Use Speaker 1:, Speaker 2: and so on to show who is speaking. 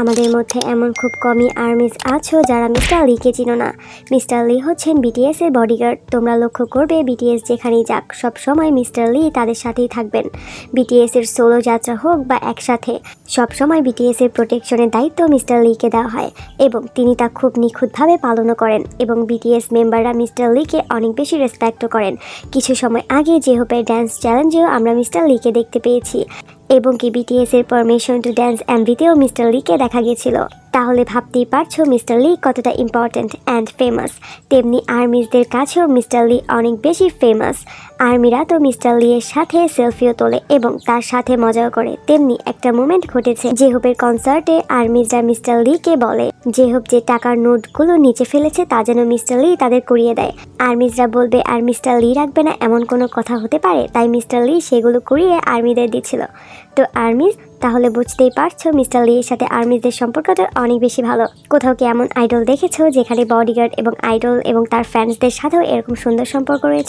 Speaker 1: আমাদের মধ্যে এমন খুব কমই আর্মিস আছো যারা মিস্টার লিকে চিনো না। মিস্টার লি হচ্ছেন বিটিএস এর বডিগার্ড তোমরা লক্ষ্য করবে বিটিএস যেখানেই যাক, সব সময় মিস্টার লি তাদের সাথেই থাকবেন। বিটিএস এর সোলো যাত্রা হোক বা একসাথে, সব সময় বিটিএস এর প্রোটেকশনের দায়িত্ব মিস্টার লিকে দেওয়া হয় এবং তিনি তা খুব নিখুঁতভাবে পালনও করেন এবং বিটিএস মেম্বাররা মিস্টার লিকে অনেক বেশি রেসপেক্টও করেন। কিছু সময় আগে যে হোপের ড্যান্স চ্যালেঞ্জেও আমরা মিস্টার লিকে দেখতে পেয়েছি। এবং কি বিটিএস এর পারমিশন টু ড্যান্স এমভিতেও মিস্টার লিকে দেখা গেছিল তাহলে ভাবতেই পারছ মিস্টার লি কতটা ইম্পর্ট্যান্ট অ্যান্ড ফেমাস তেমনি আর্মিসদের কাছেও মিস্টার লি অনেক বেশি ফেমাস আর্মিরা তো মিস্টার লি এর সাথে সেলফিও তোলে এবং তার সাথে মজাও করে। তেমনি একটা মোমেন্ট ঘটেছে যে হোপের কনসার্টে আর্মিসরা মিস্টার লিকে বলে হোপ যে টাকার নোটগুলো নিচে ফেলেছে তা যেন মিস্টার লি তাদের কুড়িয়ে দেয়। আর্মিসরা বলবে, আর মিস্টার লি রাখবে না, এমন কোনো কথা হতে পারে? তাই মিস্টার লি সেগুলো কুড়িয়ে আর্মিদের দিচ্ছিল। তো আর্মিস তাহলে বুঝতেই পারছ মিস্টার লি এর সাথে আর্মিদের সম্পর্কটা অনেক বেশি ভালো। কোথাও কি এমন আইডল দেখেছ যেখানে বডিগার্ড এবং আইডল এবং তার ফ্যান্সদের সাথেও এরকম সুন্দর সম্পর্ক রয়েছে?